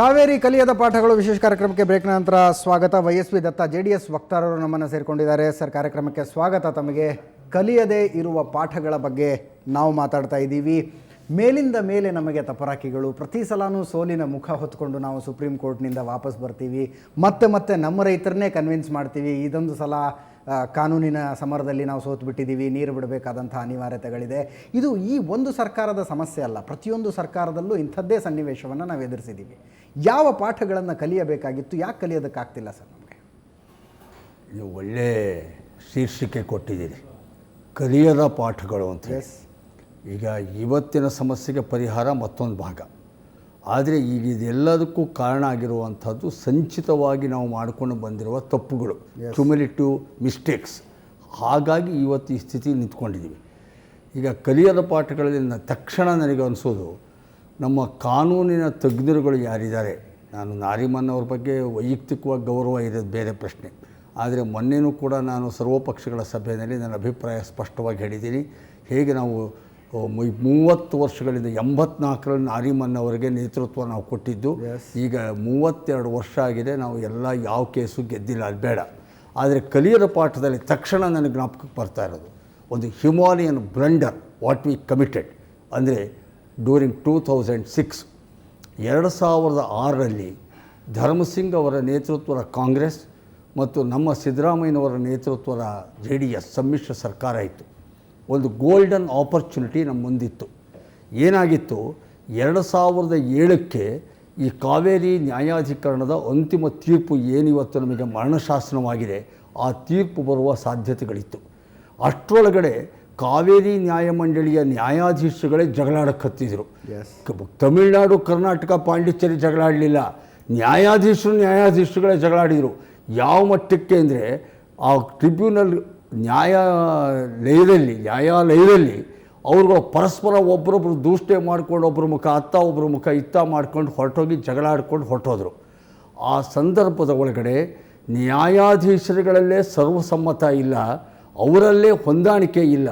ಕಾವೇರಿ ಕಲಿಯದ ಪಾಠಗಳು ವಿಶೇಷ ಕಾರ್ಯಕ್ರಮಕ್ಕೆ ಬ್ರೇಕ್ ನಂತರ ಸ್ವಾಗತ. Y S Datta J D S ವಕ್ತಾರರು ನಮ್ಮನ್ನು ಸೇರಿಕೊಂಡಿದ್ದಾರೆ. ಸರ್, ಕಾರ್ಯಕ್ರಮಕ್ಕೆ ಸ್ವಾಗತ. ತಮಗೆ ಕಲಿಯದೇ ಇರುವ ಪಾಠಗಳ ಬಗ್ಗೆ ನಾವು ಮಾತಾಡ್ತಾ ಇದ್ದೀವಿ. ಮೇಲಿಂದ ಮೇಲೆ ನಮಗೆ ತಪರಾಕಿಗಳು, ಪ್ರತಿ ಸಲನೂ ಸೋಲಿನ ಮುಖ ಹೊತ್ಕೊಂಡು ನಾವು ಸುಪ್ರೀಂ ಕೋರ್ಟ್ನಿಂದ ವಾಪಸ್ ಬರ್ತೀವಿ. ಮತ್ತೆ ಮತ್ತೆ ನಮ್ಮ ರೈತರನ್ನೇ ಕನ್ವಿನ್ಸ್ ಮಾಡ್ತೀವಿ. ಇದೊಂದು ಸಲ ಕಾನೂನಿನ ಸಮರದಲ್ಲಿ ನಾವು ಸೋತು ಬಿಟ್ಟಿದ್ದೀವಿ ನೀರು ಬಿಡಬೇಕಾದಂಥ ಅನಿವಾರ್ಯತೆಗಳಿದೆ. ಇದು ಈ ಒಂದು ಸರ್ಕಾರದ ಸಮಸ್ಯೆ ಅಲ್ಲ. ಪ್ರತಿಯೊಂದು ಸರ್ಕಾರದಲ್ಲೂ ಇಂಥದ್ದೇ ಸನ್ನಿವೇಶವನ್ನು ನಾವು ಎದುರಿಸಿದ್ದೀವಿ. ಯಾವ ಪಾಠಗಳನ್ನು ಕಲಿಯಬೇಕಾಗಿತ್ತು ಯಾಕೆ ಕಲಿಯೋದಕ್ಕಾಗ್ತಿಲ್ಲ ಸರ್ ನಮಗೆ? ನೀವು ಒಳ್ಳೆ ಶೀರ್ಷಿಕೆ ಕೊಟ್ಟಿದ್ದೀರಿ. ಕಲಿಯದ ಪಾಠಗಳು ಅಂತ. ಈಗ ಇವತ್ತಿನ ಸಮಸ್ಯೆಗೆ ಪರಿಹಾರ ಮತ್ತೊಂದು ಭಾಗ. ಆದರೆ ಈಗ ಇದೆಲ್ಲದಕ್ಕೂ ಕಾರಣ ಆಗಿರುವಂಥದ್ದು ಸಂಚಿತವಾಗಿ ನಾವು ಮಾಡಿಕೊಂಡು ಬಂದಿರುವ ತಪ್ಪುಗಳು. ಕ್ಯುಮಿಲಿಟಿವ್ ಮಿಸ್ಟೇಕ್ಸ್ ಹಾಗಾಗಿ ಇವತ್ತು ಈ ಸ್ಥಿತಿ ನಿಂತ್ಕೊಂಡಿದ್ದೀವಿ. ಈಗ ಕಲಿಯದ ಪಾಠಗಳಲ್ಲಿ ತಕ್ಷಣ ನನಗೆ ಅನಿಸೋದು ನಮ್ಮ ಕಾನೂನಿನ ತಜ್ಞರುಗಳು ಯಾರಿದ್ದಾರೆ? ನಾನು ನಾರಿಮನ್ ಅವ್ರ ಬಗ್ಗೆ ವೈಯಕ್ತಿಕವಾಗಿ ಗೌರವ ಇರೋದು ಬೇರೆ ಪ್ರಶ್ನೆ. ಆದರೆ ಮೊನ್ನೆನೂ ಕೂಡ ನಾನು ಸರ್ವಪಕ್ಷಗಳ ಸಭೆಯಲ್ಲಿ ನನ್ನ ಅಭಿಪ್ರಾಯ ಸ್ಪಷ್ಟವಾಗಿ ಹೇಳಿದ್ದೀನಿ. ಹೇಗೆ ನಾವು ಮೂವತ್ತು ವರ್ಷಗಳಿಂದ ಎಂಬತ್ನಾಲ್ಕರಲ್ಲಿ ನಾರಿಮನ್ ಅವರಿಗೆ ನೇತೃತ್ವ ನಾವು ಕೊಟ್ಟಿದ್ದು. ಈಗ ಮೂವತ್ತೆರಡು ವರ್ಷ ಆಗಿದೆ ನಾವು ಎಲ್ಲ ಯಾವ ಕೇಸು ಗೆದ್ದಿಲ್ಲ ಅದು ಬೇಡ. ಆದರೆ ಕಲಿಯದ ಪಾಠದಲ್ಲಿ ತಕ್ಷಣ ನನಗೆ ಜ್ಞಾಪಕಕ್ಕೆ ಬರ್ತಾ ಇರೋದು ಒಂದು Himalayan blunder what we committed ಅಂದರೆ ಡ್ಯೂರಿಂಗ್ ಟೂ ತೌಸಂಡ್ ಸಿಕ್ಸ್ ಎರಡು ಸಾವಿರದ ಆರರಲ್ಲಿ ಧರ್ಮಸಿಂಗ್ ಅವರ ನೇತೃತ್ವದ ಕಾಂಗ್ರೆಸ್ ಮತ್ತು ನಮ್ಮ ಸಿದ್ದರಾಮಯ್ಯನವರ ನೇತೃತ್ವದ ಜೆ ಡಿ ಎಸ್ ಸಮ್ಮಿಶ್ರ ಸರ್ಕಾರ ಇತ್ತು. ಒಂದು ಗೋಲ್ಡನ್ ಆಪರ್ಚುನಿಟಿ ನಮ್ಮ ಮುಂದಿತ್ತು. ಏನಾಗಿತ್ತು? ಎರಡು ಸಾವಿರದ ಏಳಕ್ಕೆ ಈ ಕಾವೇರಿ ನ್ಯಾಯಾಧಿಕರಣದ ಅಂತಿಮ ತೀರ್ಪು ಏನಿವತ್ತು ನಮಗೆ ಮರಣಶಾಸನವಾಗಿದೆ ಆ ತೀರ್ಪು ಬರುವ ಸಾಧ್ಯತೆಗಳಿತ್ತು. ಅಷ್ಟರೊಳಗಡೆ ಕಾವೇರಿ ನ್ಯಾಯಮಂಡಳಿಯ ನ್ಯಾಯಾಧೀಶಗಳೇ ಜಗಳಾಡಕ್ಕತ್ತಿದ್ರು ತಮಿಳುನಾಡು ಕರ್ನಾಟಕ ಪಾಂಡಿಚೇರಿ ಜಗಳಾಡಲಿಲ್ಲ. ನ್ಯಾಯಾಧೀಶರು ನ್ಯಾಯಾಧೀಶರುಗಳೇ ಜಗಳಾಡಿದರು. ಯಾವ ಮಟ್ಟಕ್ಕೆ ಅಂದರೆ ಆ ಟ್ರಿಬ್ಯುನಲ್ ನ್ಯಾಯಾಲಯದಲ್ಲಿ ನ್ಯಾಯಾಲಯದಲ್ಲಿ ಅವ್ರುಗಳು ಪರಸ್ಪರ ಒಬ್ಬರೊಬ್ಬರು ದೂಷ್ಟೆ ಮಾಡ್ಕೊಂಡು ಒಬ್ಬರ ಮುಖ ಅತ್ತ ಒಬ್ಬರ ಮುಖ ಇತ್ತ ಮಾಡ್ಕೊಂಡು ಹೊರಟೋಗಿ ಜಗಳ ಆಡ್ಕೊಂಡು ಹೊರಟೋದ್ರು. ಆ ಸಂದರ್ಭದ ಒಳಗಡೆ ನ್ಯಾಯಾಧೀಶರುಗಳಲ್ಲೇ ಸರ್ವಸಮ್ಮತ ಇಲ್ಲ, ಅವರಲ್ಲೇ ಹೊಂದಾಣಿಕೆ ಇಲ್ಲ.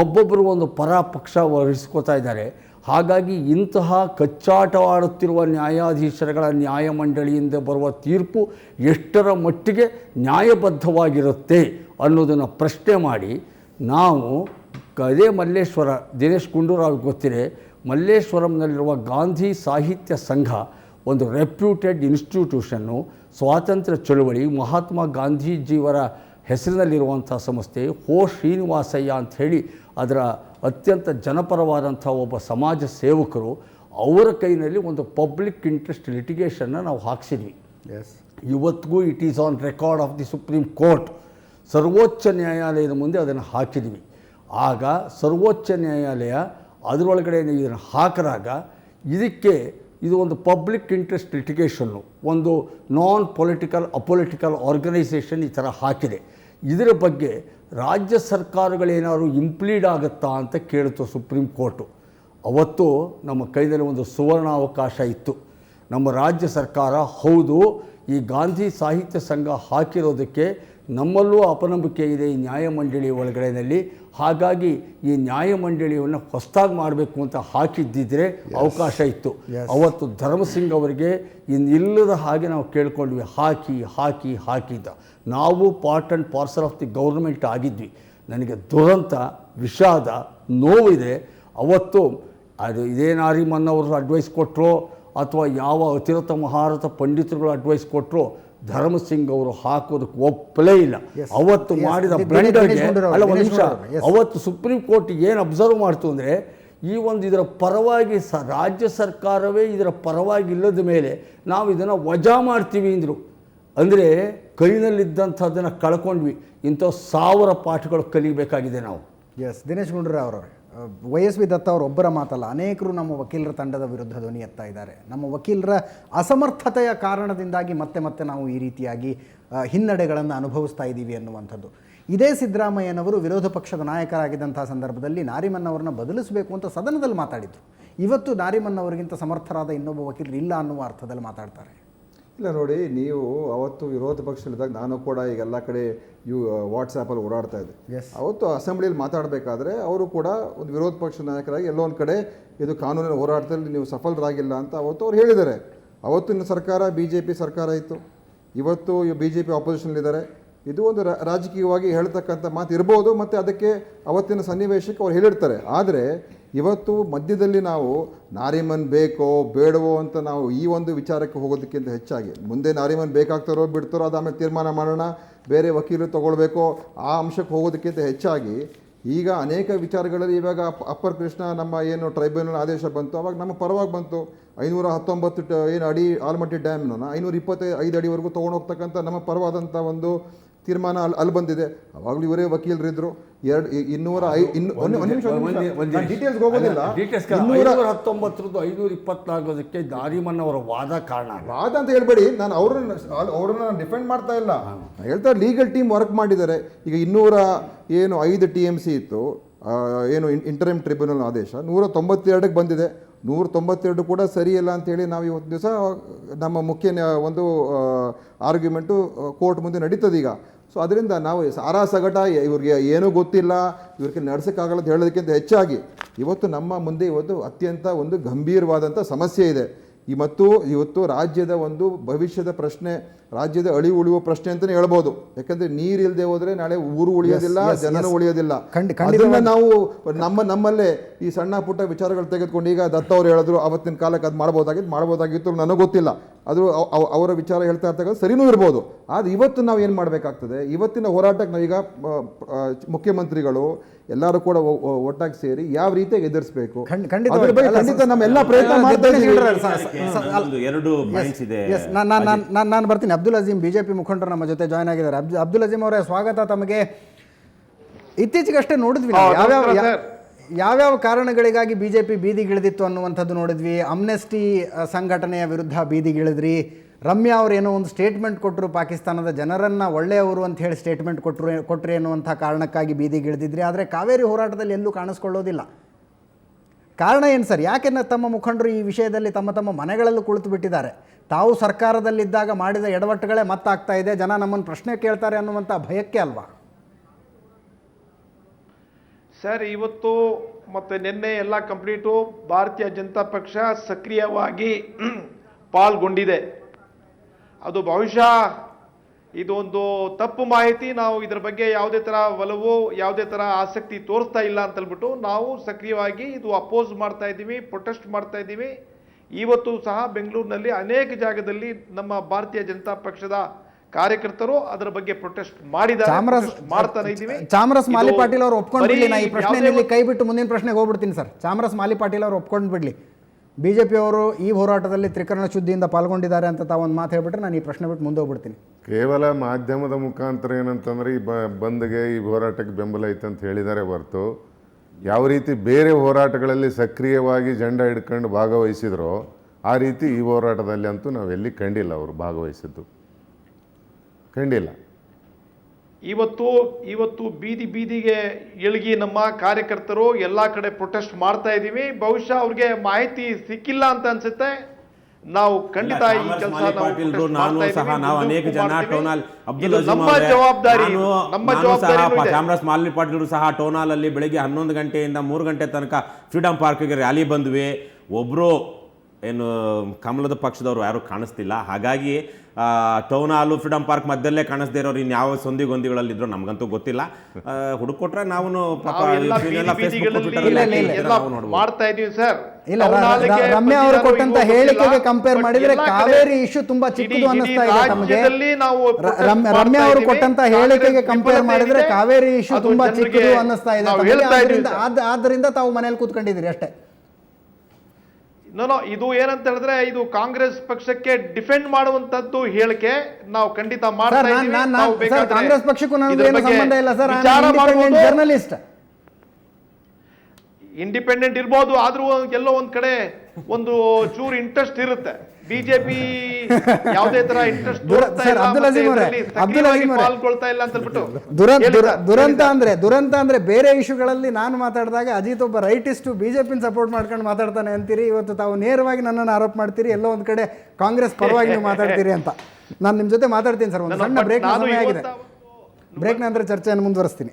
ಒಬ್ಬೊಬ್ಬರು ಒಂದು ಪರ ಪಕ್ಷ ವಹಿಸ್ಕೋತಾ ಇದ್ದಾರೆ. ಹಾಗಾಗಿ ಇಂತಹ ಕಚ್ಚಾಟವಾಡುತ್ತಿರುವ ನ್ಯಾಯಾಧೀಶರುಗಳ ನ್ಯಾಯಮಂಡಳಿಯಿಂದ ಬರುವ ತೀರ್ಪು ಎಷ್ಟರ ಮಟ್ಟಿಗೆ ನ್ಯಾಯಬದ್ಧವಾಗಿರುತ್ತೆ ಅನ್ನೋದನ್ನು ಪ್ರಶ್ನೆ ಮಾಡಿ ನಾವು ಅದೇ ಮಲ್ಲೇಶ್ವರ, ದಿನೇಶ್ ಗುಂಡೂರಾವ್ ಗೊತ್ತಿದೆ, ಮಲ್ಲೇಶ್ವರಂನಲ್ಲಿರುವ ಗಾಂಧಿ ಸಾಹಿತ್ಯ ಸಂಘ ಒಂದು ರೆಪ್ಯೂಟೆಡ್ ಇನ್ಸ್ಟಿಟ್ಯೂಷನ್ನು ಸ್ವಾತಂತ್ರ್ಯ ಚಳುವಳಿ ಮಹಾತ್ಮ ಗಾಂಧೀಜಿಯವರ ಹೆಸರಿನಲ್ಲಿರುವಂಥ ಸಂಸ್ಥೆ ಹೋ ಶ್ರೀನಿವಾಸಯ್ಯ ಅಂತ ಹೇಳಿ ಅದರ ಅತ್ಯಂತ ಜನಪರವಾದಂಥ ಒಬ್ಬ ಸಮಾಜ ಸೇವಕರು ಅವರ ಕೈನಲ್ಲಿ ಒಂದು ಪಬ್ಲಿಕ್ ಇಂಟ್ರೆಸ್ಟ್ ಲಿಟಿಗೇಷನ್ನ ನಾವು ಹಾಕ್ಸಿದ್ವಿ. ಎಸ್ ಇವತ್ತಿಗೂ it is on record of the supreme court ಸರ್ವೋಚ್ಚ ನ್ಯಾಯಾಲಯದ ಮುಂದೆ ಅದನ್ನು ಹಾಕಿದ್ವಿ. ಆಗ ಸರ್ವೋಚ್ಚ ನ್ಯಾಯಾಲಯ ಅದರೊಳಗಡೆ ಇದನ್ನು ಹಾಕಿದಾಗ ಇದಕ್ಕೆ ಇದು ಒಂದು ಪಬ್ಲಿಕ್ ಇಂಟ್ರೆಸ್ಟ್ ಲಿಟಿಗೇಷನ್ನು ಒಂದು ನಾನ್ ಪೊಲಿಟಿಕಲ್ ಅಪೊಲಿಟಿಕಲ್ ಆರ್ಗನೈಸೇಷನ್ ಈ ಥರ ಹಾಕಿದೆ. ಇದರ ಬಗ್ಗೆ ರಾಜ್ಯ ಸರ್ಕಾರಗಳೇನಾದ್ರು ಇಂಪ್ಲೀಡ್ ಆಗುತ್ತಾ ಅಂತ ಕೇಳಿತು ಸುಪ್ರೀಂ ಕೋರ್ಟು. ಅವತ್ತು ನಮ್ಮ ಕೈದಲ್ಲಿ ಒಂದು ಸುವರ್ಣ ಅವಕಾಶ ಇತ್ತು. ನಮ್ಮ ರಾಜ್ಯ ಸರ್ಕಾರ ಹೌದು, ಈ ಗಾಂಧಿ ಸಾಹಿತ್ಯ ಸಂಘ ಹಾಕಿರೋದಕ್ಕೆ ನಮ್ಮಲ್ಲೂ ಅಪನಂಬಿಕೆ ಇದೆ ಈ ನ್ಯಾಯಮಂಡಳಿ ಒಳಗಡೆನಲ್ಲಿ. ಹಾಗಾಗಿ ಈ ನ್ಯಾಯಮಂಡಳಿಯನ್ನು ಹೊಸದಾಗಿ ಮಾಡಬೇಕು ಅಂತ ಹಾಕಿದ್ದಿದ್ರೆ ಅವಕಾಶ ಇತ್ತು. ಅವತ್ತು ಧರ್ಮಸಿಂಗ್ ಅವರಿಗೆ ಇನ್ನಿಲ್ಲದ ಹಾಗೆ ನಾವು ಕೇಳ್ಕೊಂಡ್ವಿ ಹಾಕಿ ಹಾಕಿ ಹಾಕಿದ್ದ ನಾವು part and parcel of the government ಆಗಿದ್ವಿ. ನನಗೆ ದುರಂತ ವಿಷಾದ ನೋವಿದೆ. ಅವತ್ತು ಅದು ಇದೇ ನಾರಿಮನ್ ಅವರು ಅಡ್ವೈಸ್ ಕೊಟ್ಟರು ಅಥವಾ ಯಾವ ಅತಿರಥ ಮಹಾರಥ ಪಂಡಿತರುಗಳು ಅಡ್ವೈಸ್ ಕೊಟ್ಟರು ಧರ್ಮಸಿಂಗ್ ಅವರು ಹಾಕೋದಕ್ಕೆ ಒಪ್ಪಲೇ ಇಲ್ಲ. ಅವತ್ತು ಮಾಡಿದ ಬ್ಲಂಡರ್ಗೆ ಅಲ್ಲ ಒಂದು ನಿಮಿಷ. ಅವತ್ತು ಸುಪ್ರೀಂ ಕೋರ್ಟ್ ಏನು ಅಬ್ಸರ್ವ್ ಮಾಡ್ತು ಅಂದರೆ ಈ ಒಂದು ಇದರ ಪರವಾಗಿ ಸ ರಾಜ್ಯ ಸರ್ಕಾರವೇ ಇದರ ಪರವಾಗಿ ಇಲ್ಲದ ಮೇಲೆ ನಾವು ಇದನ್ನು ವಜಾ ಮಾಡ್ತೀವಿ ಅಂದರು. ಅಂದರೆ ಕೈನಲ್ಲಿದ್ದಂಥದ್ದನ್ನು ಕಳ್ಕೊಂಡ್ವಿ. ಇಂಥ ಸಾವಿರ ಪಾಠಗಳು ಕಲಿಬೇಕಾಗಿದೆ ನಾವು. ಎಸ್ ದಿನೇಶ್ ಗುಂಡೂರಾವ್ ಅವರೇ ವೈ ಎಸ್ ವಿ ದತ್ತ ಅವರು ಒಬ್ಬರ ಮಾತಲ್ಲ. ಅನೇಕರು ನಮ್ಮ ವಕೀಲರ ತಂಡದ ವಿರುದ್ಧ ಧ್ವನಿ ಎತ್ತಾ ಇದ್ದಾರೆ. ನಮ್ಮ ವಕೀಲರ ಅಸಮರ್ಥತೆಯ ಕಾರಣದಿಂದಾಗಿ ಮತ್ತೆ ಮತ್ತೆ ನಾವು ಈ ರೀತಿಯಾಗಿ ಹಿನ್ನಡೆಗಳನ್ನು ಅನುಭವಿಸ್ತಾ ಇದ್ದೀವಿ ಅನ್ನುವಂಥದ್ದು ಇದೇ ಸಿದ್ದರಾಮಯ್ಯನವರು ವಿರೋಧ ಪಕ್ಷದ ನಾಯಕರಾಗಿದ್ದಂಥ ಸಂದರ್ಭದಲ್ಲಿ ನಾರಿಮನ್ ಅವರನ್ನ ಬದಲಿಸಬೇಕು ಅಂತ ಸದನದಲ್ಲಿ ಮಾತಾಡಿದರು. ಇವತ್ತು ನಾರಿಮನ್ ಅವರಿಗಿಂತ ಸಮರ್ಥರಾದ ಇನ್ನೊಬ್ಬ ವಕೀಲರು ಇಲ್ಲ ಅನ್ನುವ ಅರ್ಥದಲ್ಲಿ ಮಾತಾಡ್ತಾರೆ. ಇಲ್ಲ ನೋಡಿ ನೀವು ಅವತ್ತು ವಿರೋಧ ಪಕ್ಷದಲ್ಲಿದ್ದಾಗ ನಾನು ಕೂಡ ಈಗ ಎಲ್ಲ ಕಡೆ ಯು ವಾಟ್ಸಾಪಲ್ಲಿ ಓಡಾಡ್ತಾ ಇದ್ದೆ. ಅವತ್ತು ಅಸೆಂಬ್ಲಿಯಲ್ಲಿ ಮಾತಾಡಬೇಕಾದ್ರೆ ಅವರು ಕೂಡ ಒಂದು ವಿರೋಧ ಪಕ್ಷ ನಾಯಕರಾಗಿ ಎಲ್ಲೋ ಒಂದು ಕಡೆ ಇದು ಕಾನೂನಿನ ಹೋರಾಟದಲ್ಲಿ ನೀವು ಸಫಲರಾಗಿಲ್ಲ ಅಂತ ಅವತ್ತು ಅವ್ರು ಹೇಳಿದ್ದಾರೆ. ಅವತ್ತಿನ ಸರ್ಕಾರ ಬಿ ಜೆ ಪಿ ಸರ್ಕಾರ ಇತ್ತು. ಇವತ್ತು ಬಿ ಜೆ ಪಿ ಆಪೋಸಿಷನ್ಲಿದ್ದಾರೆ ಇದು ಒಂದು ರಾಜಕೀಯವಾಗಿ ಹೇಳ್ತಕ್ಕಂಥ ಮಾತು ಇರ್ಬೋದು ಮತ್ತು ಅದಕ್ಕೆ ಅವತ್ತಿನ ಸನ್ನಿವೇಶಕ್ಕೆ ಅವ್ರು ಹೇಳಿರ್ತಾರೆ. ಆದರೆ ಇವತ್ತು ಮಧ್ಯದಲ್ಲಿ ನಾವು ನಾರಿಮನ್ ಬೇಕೋ ಬೇಡವೋ ಅಂತ ನಾವು ಈ ಒಂದು ವಿಚಾರಕ್ಕೆ ಹೋಗೋದಕ್ಕಿಂತ ಹೆಚ್ಚಾಗಿ, ಮುಂದೆ ನಾರಿಮನ್ ಬೇಕಾಗ್ತಾರೋ ಬಿಡ್ತಾರೋ ಅದು ಆಮೇಲೆ ತೀರ್ಮಾನ ಮಾಡೋಣ, ಬೇರೆ ವಕೀಲರು ತೊಗೊಳ್ಬೇಕೋ ಆ ಅಂಶಕ್ಕೆ ಹೋಗೋದಕ್ಕಿಂತ ಹೆಚ್ಚಾಗಿ, ಈಗ ಅನೇಕ ವಿಚಾರಗಳಲ್ಲಿ ಇವಾಗ ಅಪ್- ಅಪ್ಪರ್ ಕೃಷ್ಣ ನಮ್ಮ ಏನು ಟ್ರೈಬ್ಯುನಲ್ ಆದೇಶ ಬಂತು, ಅವಾಗ ನಮ್ಮ ಪರವಾಗಿ ಬಂತು. ಐನೂರ ಹತ್ತೊಂಬತ್ತು ಏನು ಅಡಿ ಆಲ್ಮಟ್ಟಿ ಡ್ಯಾಮ್ನ ಐನೂರ ಇಪ್ಪತ್ತೈದು, ಐದು ಅಡಿವರೆಗೂ ತೊಗೊಂಡು ಹೋಗ್ತಕ್ಕಂಥ ನಮ್ಮ ಪರವಾದಂಥ ಒಂದು ತೀರ್ಮಾನ ಅಲ್ಲಿ ಅಲ್ಲಿ ಬಂದಿದೆ. ಅವಾಗಲೂ ಇವರೇ ವಕೀಲರಿದ್ದರು ಎರಡು ಇನ್ನೂರ ಐ ಇನ್ನು ಗೆ ಹೋಗೋದಿಲ್ಲ. ಡೀಟೇಲ್ಸ್ ಇನ್ನೂರ ಹತ್ತೊಂಬತ್ತರದ್ದು ಐನೂರ ಇಪ್ಪತ್ನಾಲ್ಕದಕ್ಕೆ ದಾರಿಮನ್ ಅವರ ವಾದ ಕಾರಣ ವಾದ ಅಂತ ಹೇಳ್ಬೇಡಿ. ನಾನು ಅವ್ರನ್ನ ಅವ್ರನ್ನ ಡಿಫೆಂಡ್ ಮಾಡ್ತಾ ಇಲ್ಲ. ಹೇಳ್ತಾ ಲೀಗಲ್ ಟೀಮ್ ವರ್ಕ್ ಮಾಡಿದ್ದಾರೆ. ಈಗ ಇನ್ನೂರ ಏನು ಐದು ಟಿ ಎಂ ಸಿ ಇತ್ತು. ಏನು ಇಂಟರ್ಮ್ ಟ್ರಿಬ್ಯುನಲ್ ಆದೇಶ. ನೂರ ತೊಂಬತ್ತೆರಡಕ್ಕೆ ಬಂದಿದೆ ನೂರ ತೊಂಬತ್ತೆರಡು ಕೂಡ ಸರಿಯಿಲ್ಲ ಅಂತೇಳಿ ನಾವು ಇವತ್ತು ದಿವಸ ನಮ್ಮ ಮುಖ್ಯ ಒಂದು ಆರ್ಗ್ಯುಮೆಂಟು ಕೋರ್ಟ್ ಮುಂದೆ ನಡೀತದೆ ಈಗ. ಸೊ ಅದರಿಂದ ನಾವು ಸಾರಾ ಸಗಟ ಇವ್ರಿಗೆ ಏನೂ ಗೊತ್ತಿಲ್ಲ ಇವ್ರಿಗೆ ನಡೆಸೋಕ್ಕಾಗಲ್ಲ ಅಂತ ಹೇಳೋದಕ್ಕಿಂತ ಹೆಚ್ಚಾಗಿ ಇವತ್ತು ನಮ್ಮ ಮುಂದೆ ಇವತ್ತು ಅತ್ಯಂತ ಒಂದು ಗಂಭೀರವಾದಂಥ ಸಮಸ್ಯೆ ಇದೆ. ಈ ಮತ್ತು ಇವತ್ತು ರಾಜ್ಯದ ಒಂದು ಭವಿಷ್ಯದ ಪ್ರಶ್ನೆ ರಾಜ್ಯದ ಅಳಿ ಉಳಿಯುವ ಪ್ರಶ್ನೆ ಅಂತಲೇ ಹೇಳ್ಬೋದು. ಯಾಕಂದ್ರೆ ನೀರಿಲ್ಲದೆ ಹೋದ್ರೆ ನಾಳೆ ಊರು ಉಳಿಯೋದಿಲ್ಲ ಜನರು ಉಳಿಯೋದಿಲ್ಲ. ಅದನ್ನ ನಾವು ನಮ್ಮ ನಮ್ಮಲ್ಲೇ ಈ ಸಣ್ಣ ಪುಟ್ಟ ವಿಚಾರಗಳು ತೆಗೆದುಕೊಂಡು ಈಗ ದತ್ತ ಅವ್ರು ಹೇಳಿದ್ರು ಅವತ್ತಿನ ಕಾಲಕ್ಕೆ ಅದು ಮಾಡ್ಬೋದಾಗಿತ್ತು ಮಾಡ್ಬೋದಾಗಿತ್ತು ನನಗೆ ಗೊತ್ತಿಲ್ಲ. ಅದು ಅವ್- ಅವ್- ಅವರ ವಿಚಾರ ಹೇಳ್ತಾ ಇರ್ತಕ್ಕಂಥ ಸರಿನೂ ಇರ್ಬೋದು. ಆದರೆ ಇವತ್ತು ನಾವು ಏನು ಮಾಡಬೇಕಾಗ್ತದೆ? ಇವತ್ತಿನ ಹೋರಾಟಕ್ಕೆ ನಾವೀಗ ಮುಖ್ಯಮಂತ್ರಿಗಳು ಎಲ್ಲರೂ ಕೂಡ ಒಟ್ಟಾಗಿ ಸೇರಿ ಯಾವ ರೀತಿಯಾಗಿ ಎದುರಿಸಬೇಕು? ಖಂಡಿತ ನಮ್ಮೆಲ್ಲ ಪ್ರಯತ್ನ ಎರಡು ಇದೆ. ನಾನು ಬರ್ತೀನಿ. ಅಬ್ದುಲ್ ಅಜೀಮ್ ಬಿಜೆಪಿ ಮುಖಂಡರು ನಮ್ಮ ಜೊತೆ ಜಾಯ್ನ್ ಆಗಿದ್ದಾರೆ. ಅಬ್ದು ಅಬ್ದುಲ್ ಅಜೀಮ್ ಅವರೇ ಸ್ವಾಗತ ತಮಗೆ. ಇತ್ತೀಚೆಗಷ್ಟೇ ನೋಡಿದ್ವಿ ನಾವು. ಯಾವ್ಯಾವ ಕಾರಣಗಳಿಗಾಗಿ ಬಿ ಜೆ ಪಿ ಬೀದಿಗಿಳಿದಿತ್ತು ಅನ್ನುವಂಥದ್ದು ನೋಡಿದ್ವಿ. ಅಮ್ನೆಸ್ಟಿ ಸಂಘಟನೆಯ ವಿರುದ್ಧ ಬೀದಿಗಿಳಿದ್ರಿ ರಮ್ಯಾ ಅವರು ಏನೋ ಒಂದು ಸ್ಟೇಟ್ಮೆಂಟ್ ಕೊಟ್ಟರು ಪಾಕಿಸ್ತಾನದ ಜನರನ್ನ ಒಳ್ಳೆಯವರು ಅಂತ ಹೇಳಿ ಸ್ಟೇಟ್ಮೆಂಟ್ ಕೊಟ್ಟರು ಕೊಟ್ರಿ ಎನ್ನುವಂಥ ಕಾರಣಕ್ಕಾಗಿ ಬೀದಿಗಿಳಿದಿದ್ರಿ ಆದರೆ ಕಾವೇರಿ ಹೋರಾಟದಲ್ಲಿ ಎಲ್ಲೂ ಕಾಣಿಸ್ಕೊಳ್ಳೋದಿಲ್ಲ. ಕಾರಣ ಏನು ಸರ್? ಯಾಕೆ ತಮ್ಮ ಮುಖಂಡರು ಈ ವಿಷಯದಲ್ಲಿ ತಮ್ಮ ತಮ್ಮ ಮನೆಗಳಲ್ಲೂ ಕುಳಿತು ಬಿಟ್ಟಿದ್ದಾರೆ. ತಾವು ಸರ್ಕಾರದಲ್ಲಿದ್ದಾಗ ಮಾಡಿದ ಎಡವಟ್ಟುಗಳೇ ಮತ್ತಾಗ್ತಾ ಇದೆ. ಜನ ನಮ್ಮನ್ನು ಪ್ರಶ್ನೆ ಕೇಳ್ತಾರೆ ಅನ್ನುವಂಥ ಭಯಕ್ಕೆ ಅಲ್ವಾ? ಸರ್, ಇವತ್ತು ಮತ್ತು ನಿನ್ನೆ ಎಲ್ಲ ಕಂಪ್ಲೀಟು ಭಾರತೀಯ ಜನತಾ ಪಕ್ಷ ಸಕ್ರಿಯವಾಗಿ ಪಾಲ್ಗೊಂಡಿದೆ. ಅದು ಬಹುಶಃ ಇದೊಂದು ತಪ್ಪು ಮಾಹಿತಿ, ನಾವು ಇದರ ಬಗ್ಗೆ ಯಾವುದೇ ಥರ ಒಲವು, ಯಾವುದೇ ಥರ ಆಸಕ್ತಿ ತೋರಿಸ್ತಾ ಇಲ್ಲ ಅಂತ ಹೇಳ್ಬಿಟ್ಟು ನಾವು ಸಕ್ರಿಯವಾಗಿ ಇದು ಅಪೋಸ್ ಮಾಡ್ತಾ ಇದ್ದೀವಿ, ಪ್ರೊಟೆಸ್ಟ್ ಮಾಡ್ತಾ ಇದ್ದೀವಿ. ಇವತ್ತು ಸಹ ಬೆಂಗಳೂರಿನಲ್ಲಿ ಅನೇಕ ಜಾಗದಲ್ಲಿ ನಮ್ಮ ಭಾರತೀಯ ಜನತಾ ಪಕ್ಷದ ಕಾರ್ಯಕರ್ತರು ಅದರ ಬಗ್ಗೆ ಪ್ರೊಟೆಸ್ಟ್ ಮಾಡಿದ್ದಾರೆ ಮಾಡ್ತಾನೆ ಇದ್ದೀವಿ. ಚಾಮರಸ್ ಮಾಲಿ ಪಾಟೀಲ್ ಅವರು ಒಪ್ಕೊಂಡು ಬಿಡ್ಲಿ ನಾ ಈ ಪ್ರಶ್ನೆ ಇಲ್ಲಿ ಕೈ ಬಿಟ್ಟು ಮುಂದಿನ ಪ್ರಶ್ನೆಗೆ ಹೋಗ್ಬಿಡ್ತೀನಿ ಸರ್. ಚಾಮರಸ್ ಮಾಲಿ ಪಾಟೀಲ್ ಅವರು ಒಪ್ಕೊಂಡು ಬಿಡ್ಲಿ. ಬಿ ಜೆ ಅವರು ಈ ಹೋರಾಟದಲ್ಲಿ ತ್ರಿಕರಣ ಶುದ್ಧಿಯಿಂದ ಪಾಲ್ಗೊಂಡಿದ್ದಾರೆ ಅಂತ ತಾವೊಂದು ಮಾತು ಹೇಳ್ಬಿಟ್ರೆ ನಾನು ಈ ಪ್ರಶ್ನೆ ಬಿಟ್ಟು ಮುಂದೆ ಹೋಗ್ಬಿಡ್ತೀನಿ. ಕೇವಲ ಮಾಧ್ಯಮದ ಮುಖಾಂತರ ಏನಂತಂದ್ರೆ ಈ ಬ ಬಂದ್ಗೆ ಈ ಹೋರಾಟಕ್ಕೆ ಬೆಂಬಲ ಐತೆ ಅಂತ ಹೇಳಿದ್ದಾರೆ ಹೊರತು ಯಾವ ರೀತಿ ಬೇರೆ ಹೋರಾಟಗಳಲ್ಲಿ ಸಕ್ರಿಯವಾಗಿ ಜಂಡ ಹಿಡ್ಕೊಂಡು ಭಾಗವಹಿಸಿದ್ರೋ ಆ ರೀತಿ ಈ ಹೋರಾಟದಲ್ಲಿ ಅಂತೂ ನಾವೆಲ್ಲಿ ಕಂಡಿಲ್ಲ ಅವರು ಭಾಗವಹಿಸಿದ್ದು. ಕಂಡಿಲ್ಲ. ಇವತ್ತು ಇವತ್ತು ಬೀದಿ ಬೀದಿಗೆ ಇಳಗಿ ನಮ್ಮ ಕಾರ್ಯಕರ್ತರು ಎಲ್ಲ ಕಡೆ ಪ್ರೊಟೆಸ್ಟ್ ಮಾಡ್ತಾ ಇದ್ದೀವಿ. ಬಹುಶಃ ಅವ್ರಿಗೆ ಮಾಹಿತಿ ಸಿಕ್ಕಿಲ್ಲ ಅಂತ ಅನ್ಸುತ್ತೆ. ನಾವು ಖಂಡಿತ ಈ ಚಾಮರಾಜ ಕೆಲಸ ನಾನು ಸಹ ನಾವು ಅನೇಕ ಜನ ಟೋನಾಲ್ ಅಬ್ದುಲ್ ನಮ್ಮ ಜವಾಬ್ದಾರಿ. ನಮ್ಮ ಸಹ ಜವಾಬ್ದಾರಿ ಪ- ಮಾಲಿನಿ ಮಾಲಿ ಪಾಟೀಲ್ರು ಸಹ ಟೋನಾಲ್ ಅಲ್ಲಿ ಬೆಳಿಗ್ಗೆ ಹನ್ನೊಂದು ಗಂಟೆಯಿಂದ ಮೂರು ಗಂಟೆ ತನಕ ಫ್ರೀಡಂ ಪಾರ್ಕ್ಗೆ ರ್ಯಾಲಿ ಬಂದ್ವಿ. ಒಬ್ರು ಏನು ಕಮಲದ ಪಕ್ಷದವರು ಯಾರು ಕಾಣಿಸ್ತಿಲ್ಲ. ಹಾಗಾಗಿ ಆ, ಟೌನ್ ಹಾಲು ಫ್ರೀಡಂ ಪಾರ್ಕ್ ಮಧ್ಯದಲ್ಲೇ ಕಾಣಿಸ್ದೇ ಇರೋರು ಇನ್ಯಾವ ಸಂದಿ ಗೊಂದಿಗಳಲ್ಲಿ ಇದ್ರು ನಮಗಂತೂ ಗೊತ್ತಿಲ್ಲ. ಹುಡುಕೊಟ್ರೆ ನಾವು. ಮಾಡ್ತಾ ಇದೀವಿ ಸರ್. ಇಲ್ಲ ರಮ್ಯಾ ಅವರು ಕೊಟ್ಟಂತ ಹೇಳಿಕೆಗೆ ಕಂಪೇರ್ ಮಾಡಿದ್ರೆ ಕಾವೇರಿ ಇಶ್ಯೂ ತುಂಬಾ ಚಿಕ್ಕದು ಅನ್ನಿಸ್ತಾ ಇದೆ ರಮ್- ರಮ್ಯಾ ಅವರು ಕೊಟ್ಟಂತ ಹೇಳಿಕೆಗೆ ಕಂಪೇರ್ ಮಾಡಿದ್ರೆ ಕಾವೇರಿ ಇಶ್ಯೂ ತುಂಬಾ ಚಿಕ್ಕದು ಅನ್ನಿಸ್ತಾ ಇದೆ. ಆದ್ರಿಂದ ತಾವು ಮನೇಲಿ ಕೂತ್ಕೊಂಡಿದ್ದೀರಿ ಅಷ್ಟೇ. ನೋ ಇದು ಏನಂತ ಹೇಳಿದ್ರೆ ಇದು ಕಾಂಗ್ರೆಸ್ ಪಕ್ಷಕ್ಕೆ ಡಿಫೆಂಡ್ ಮಾಡುವಂತದ್ದು ಹೇಳಿಕೆ ನಾವು ಖಂಡಿತ ಕಾಂಗ್ರೆಸ್ ಪಕ್ಷಕ್ಕೂ ಸಂಬಂಧ ಇಲ್ಲ ಸರ್. ಜರ್ನಲಿಸ್ಟ್ ಇಂಡಿಪೆಂಡೆಂಟ್ ಇರ್ಬೋದು ಆದ್ರೂ ಎಲ್ಲೋ ಒಂದ್ ಕಡೆ ಒಂದು ಚೂರು ಇಂಟ್ರೆಸ್ಟ್ ಇರುತ್ತೆ. ಬಿಜೆಪಿ ಯಾವುದೇ ತರ ಇಂಟ್ರೆಸ್ಟ್. ಪಾಲ್ಗೊಳ್ತಾ ಇಲ್ಲ ಅಂತ ಹೇಳ್ಬಿಟ್ಟು ದುರಂತ ಅಂದ್ರೆ ದುರಂತ ಅಂದ್ರೆ ಬೇರೆ ಇಶ್ಯೂಗಳಲ್ಲಿ ನಾನು ಮಾತಾಡಿದಾಗ ಅಜಿತ್ ಒಬ್ಬ ರೈಟಿಸ್ಟು ಬಿಜೆಪಿನ ಸಪೋರ್ಟ್ ಮಾಡ್ಕೊಂಡು ಮಾತಾಡ್ತಾನೆ ಅಂತೀರಿ ಇವತ್ತು ತಾವು ನೇರವಾಗಿ ನನ್ನನ್ನು ಆರೋಪ ಮಾಡ್ತೀರಿ ಎಲ್ಲೋ ಒಂದ್ ಕಡೆ ಕಾಂಗ್ರೆಸ್ ಪರವಾಗಿ ನೀವು ಮಾತಾಡ್ತೀರಿ ಅಂತ. ನಾನು ನಿಮ್ಮ ಜೊತೆ ಮಾತಾಡ್ತೀನಿ ಸರ್ ಒಂದು ಸಣ್ಣ ಬ್ರೇಕ್ ಸಮಯ ಆಗಿದೆ. ಬ್ರೇಕ್ ನಂತರ ಚರ್ಚೆಯನ್ನು ಮುಂದುವರಿಸ್ತೀನಿ.